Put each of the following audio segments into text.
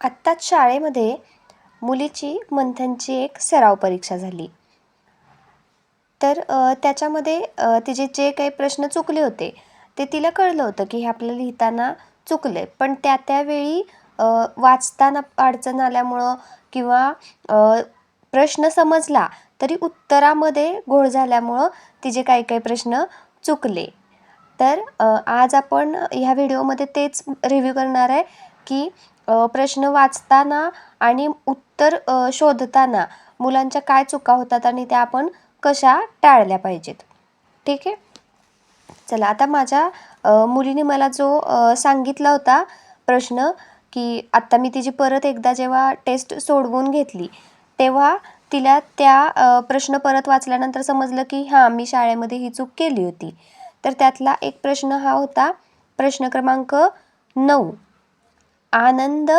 आत्ताच शाळेमध्ये मुलीची मंथनची एक सराव परीक्षा झाली. तर त्याच्यामध्ये तिचे जे काही प्रश्न चुकले होते ते तिला कळलं होतं की हे आपलं लिहिताना चुकलं आहे पण त्या त्यावेळी वाचताना अडचण आल्यामुळं किंवा प्रश्न समजला तरी उत्तरामध्ये घोळ झाल्यामुळं तिचे काही काही प्रश्न चुकले. तर आज आपण ह्या व्हिडिओमध्ये तेच रिव्ह्यू करणार आहे की प्रश्न वाचताना आणि उत्तर शोधताना मुलांच्या काय चुका होतात आणि त्या आपण कशा टाळल्या पाहिजेत. ठीक आहे? चला आता माझ्या मुलीने मला जो सांगितला होता प्रश्न की आत्ता मी तिची परत एकदा जेव्हा टेस्ट सोडवून घेतली तेव्हा तिला त्या प्रश्न परत वाचल्यानंतर समजलं की हां मी शाळेमध्ये ही चूक केली होती. तर त्यातला एक प्रश्न हा होता प्रश्न क्रमांक नऊ. आनंद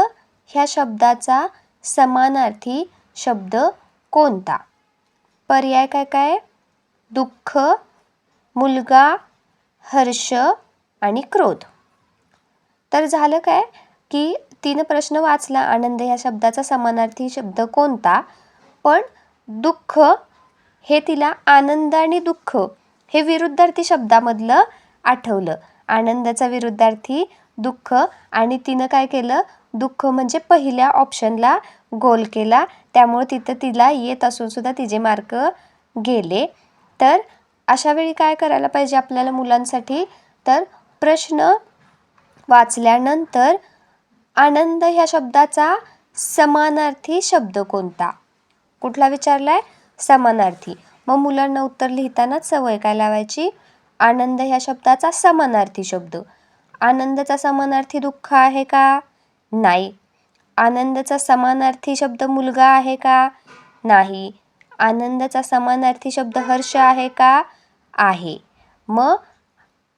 ह्या शब्दाचा समानार्थी शब्द कोणता? पर्याय काय काय? दुःख मुलगा हर्ष आणि क्रोध. तर झालं काय की तिनं प्रश्न वाचला आनंद ह्या शब्दाचा समानार्थी शब्द कोणता? पण दुःख हे तिला आनंद आणि दुःख हे विरुद्धार्थी शब्दामधलं आठवलं. आनंदाचा विरुद्धार्थी दुःख. आणि तिनं काय केलं? दुःख म्हणजे पहिल्या ऑप्शनला गोल केला. त्यामुळे तिथं तिला येत असूनसुद्धा तिचे मार्क गेले. तर अशा वेळी काय करायला पाहिजे आपल्याला मुलांसाठी? तर प्रश्न वाचल्यानंतर आनंद ह्या शब्दाचा समानार्थी शब्द कोणता? कुठला विचारला आहे समानार्थी. मग मुलांना उत्तर लिहितानाच सवय काय लावायची? आनंद ह्या शब्दाचा समानार्थी शब्द. आनंदाचा समानार्थी दुःख आहे का? नाही. आनंदाचा समानार्थी शब्द मुलगा आहे का? नाही. आनंदाचा समानार्थी शब्द हर्ष आहे का? आहे. मग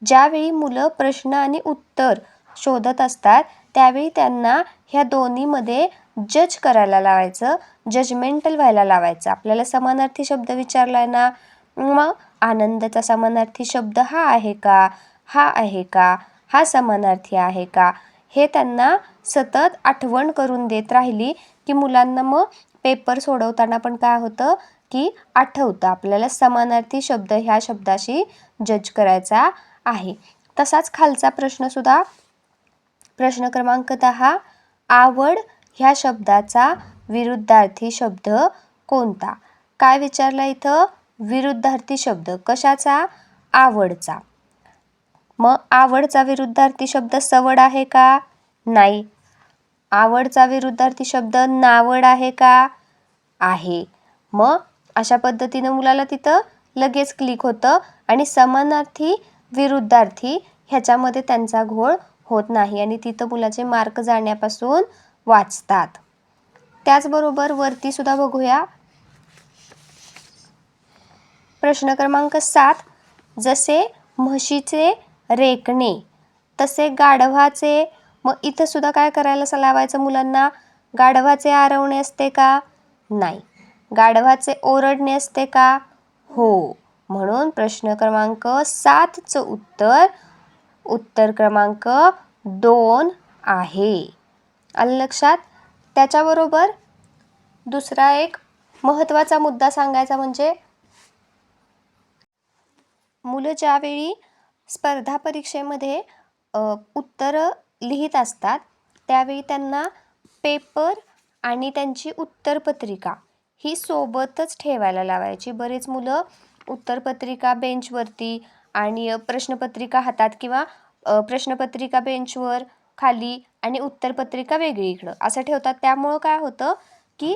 ज्यावेळी मुलं प्रश्न आणि उत्तर शोधत असतात त्यावेळी त्यांना ह्या दोन्हीमध्ये जज करायला लावायचं जजमेंटल व्हायला लावायचं. आपल्याला समानार्थी शब्द विचारला ना? मग आनंदाचा समानार्थी शब्द हा आहे का? हा आहे का? हा समानार्थी आहे का? हे त्यांना सतत आठवण करून देत राहिली की मुलांना मग पेपर सोडवताना पण काय होतं की आठवतं. आपल्याला समानार्थी शब्द ह्या शब्दाशी जज करायचा आहे. तसाच खालचा प्रश्नसुद्धा प्रश्न क्रमांक दहा. आवड ह्या शब्दाचा विरुद्धार्थी शब्द कोणता? काय विचारलं इथं? विरुद्धार्थी शब्द कशाचा? आवडचा. मग आवडचा विरुद्धार्थी शब्द सवड आहे का? नाही. आवडचा विरुद्धार्थी शब्द नावड आहे का? आहे. मग अशा पद्धतीनं मुलाला तिथं लगेच क्लिक होतं आणि समानार्थी विरुद्धार्थी ह्याच्यामध्ये त्यांचा घोळ होत नाही आणि तिथं मुलाचे मार्क जाण्यापासून वाचतात. त्याचबरोबर वरती सुद्धा बघूया. प्रश्न क्रमांक सात. जसे म्हशीचे रेकणे. तसे गाढवाचे मग इथं सुद्धा काय करायला लावायचं मुलांना? गाढवाचे आरवणे असते का? नाही. गाढवाचे ओरडणे असते का? हो. म्हणून प्रश्न क्रमांक सातचं उत्तर उत्तर क्रमांक दोन आहे. आलं लक्षात? त्याच्याबरोबर दुसरा एक महत्त्वाचा मुद्दा सांगायचा म्हणजे मुलं ज्यावेळी स्पर्धा परीक्षेमध्ये उत्तरं लिहित असतात. त्यावेळी त्यांना पेपर आणि त्यांची उत्तरपत्रिका ही सोबतच ठेवायला लावायची. बरेच मुलं उत्तरपत्रिका बेंचवरती आणि प्रश्नपत्रिका हातात किंवा प्रश्नपत्रिका बेंचवर खाली आणि उत्तरपत्रिका वेगळी इकडं. असं ठेवतात. त्यामुळं काय होतं की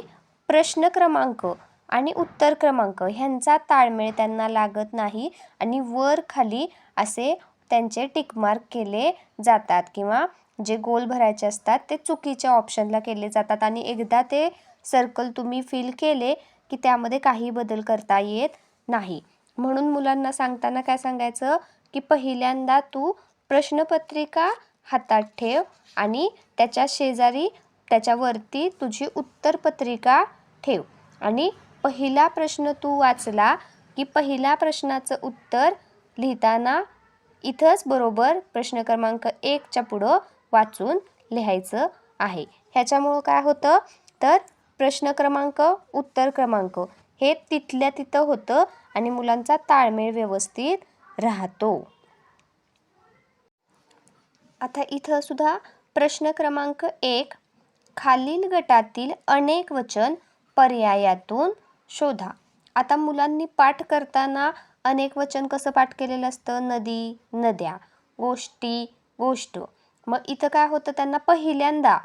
प्रश्न क्रमांक आणि उत्तर क्रमांक ह्यांचा ताळमेळ त्यांना लागत नाही आणि वर खाली असे त्यांचे टिकमार्क केले जातात किंवा जे गोल भरायचे असतात ते चुकीच्या ऑप्शनला केले जातात. आणि एकदा ते सर्कल तुम्ही फिल केले की त्यामध्ये काही बदल करता येत नाही. म्हणून मुलांना सांगताना काय सांगायचं? की पहिल्यांदा तू प्रश्नपत्रिका हातात ठेव आणि त्याच्या शेजारी त्याच्यावरती तुझी उत्तरपत्रिका ठेव. आणि पहिला प्रश्न तू वाचला की पहिल्या प्रश्नाचं उत्तर लिहिताना इथंच बरोबर प्रश्न क्रमांक एकच्या पुढं वाचून लिहायचं आहे. ह्याच्यामुळं काय होतं? तर प्रश्न क्रमांक उत्तर क्रमांक हे तिथल्या तिथं होतं आणि मुलांचा ताळमेळ व्यवस्थित राहतो. आता इथं सुद्धा प्रश्न क्रमांक एक खालील गटातील अनेक वचन पर्यायातून शोधा. आता मुलांनी पाठ करताना अनेक वचन कसं पाठ केलेलं असतं? नदी नद्या गोष्टी गोष्ट. मग इथं काय होतं त्यांना? पहिल्यांदा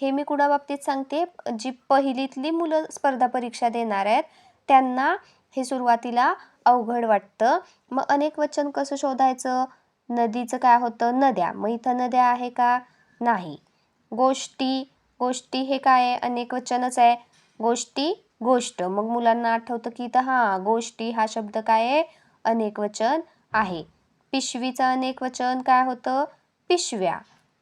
हे मी कुणाबाबतीत सांगते? जी पहिलीतली मुलं स्पर्धा परीक्षा देणार आहेत त्यांना हे सुरुवातीला अवघड वाटतं. मग अनेक वचन कसं शोधायचं? नदीचं काय होतं? नद्या. मग इथं नद्या आहे का? नाही. गोष्टी गोष्टी हे काय आहे? अनेक वचनच आहे. गोष्टी गोष्ट. मग मुलांना आठवतं की इथं हां गोष्टी हा शब्द काय आहे? अनेक वचन आहे. पिशवीचं अनेक वचन काय होतं? पिशव्या.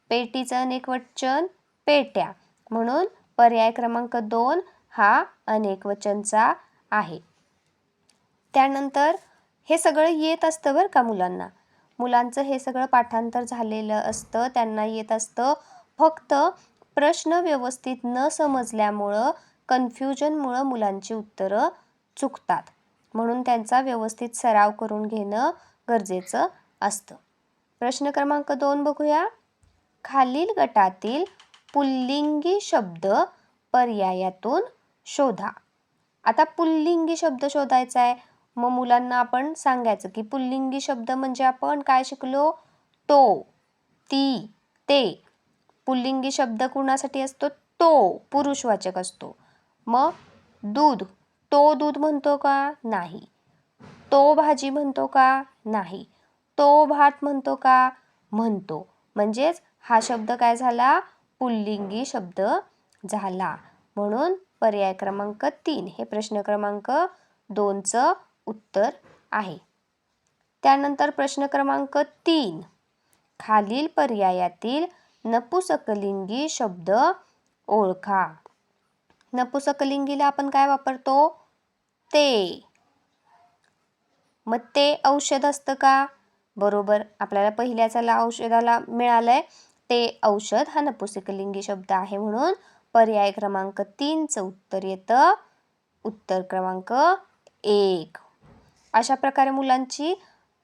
पेटीचं अनेक वचन पेट्या. म्हणून पर्याय क्रमांक दोन हा अनेक वचनचा आहे. त्यानंतर हे सगळं येत असतं बरं का मुलांना. मुलांचं हे सगळं पाठांतर झालेलं असतं. त्यांना येत असतं. फक्त प्रश्न व्यवस्थित न समजल्यामुळं कन्फ्युजनमुळं मुलांची उत्तरं चुकतात. म्हणून त्यांचा व्यवस्थित सराव करून घेणं गरजेचं असतं. प्रश्न क्रमांक दोन बघूया. खालील गटातील पुल्लिंगी शब्द पर्यायातून शोधा. आता पुल्लिंगी शब्द शोधायचा आहे. मग मुलांना आपण सांगायचं की पुल्लिंगी शब्द म्हणजे आपण काय शिकलो? तो ती ते. पुल्लिंगी शब्द कुणासाठी असतो? तो पुरुषवाचक असतो. मग दूध तो दूध म्हणतो का? नाही. तो भाजी म्हणतो का? नाही. तो भात म्हणतो का? म्हणतो. म्हणजेच हा शब्द काय झाला? पुल्लिंगी शब्द झाला. म्हणून पर्याय क्रमांक तीन हे प्रश्न क्रमांक दोनचं उत्तर आहे. त्यानंतर प्रश्न क्रमांक तीन. खालील पर्यायातील नपुसकलिंगी शब्द ओळखा. नपुसकलिंगीला आपण काय वापरतो? ते. मग ते औषध असतं का? बरोबर. आपल्याला पहिल्याचाला औषधाला मिळालंय. ते औषध हा नपुसकलिंगी शब्द आहे म्हणून पर्याय क्रमांक तीनचं उत्तर येतं. उत्तर क्रमांक एक. अशा प्रकारे मुलांची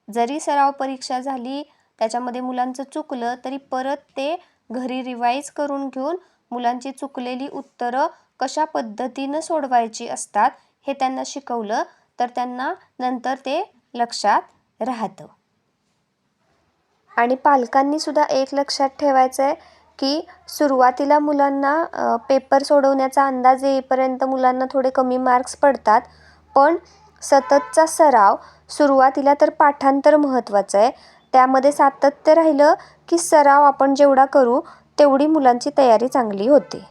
जरी सराव परीक्षा झाली त्याच्यामध्ये मुलांचं चुकलं तरी परत ते घरी रिवाईज करून घेऊन मुलांची चुकलेली उत्तरं कशा पद्धतीनं सोडवायची असतात हे त्यांना शिकवलं तर त्यांना नंतर ते लक्षात राहतं. आणि पालकांनी सुद्धा एक लक्षात ठेवायचं आहे की सुरुवातीला मुलांना पेपर सोडवण्याचा अंदाज येईपर्यंत मुलांना थोडे कमी मार्क्स पडतात पण सततचा सराव सुरुवातीला तर पाठांतर महत्त्वाचं आहे. त्यामध्ये सातत्य राहिलं की सराव आपण जेवढा करू तेवढी मुलांची तयारी चांगली होते.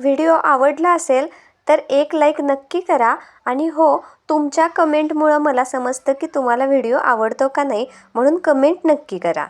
व्हिडिओ आवडला असेल तर एक लाईक नक्की करा. आणि हो तुमच्या कमेंटमुळं मला समजतं की तुम्हाला व्हिडिओ आवडतो का नाही म्हणून कमेंट नक्की करा.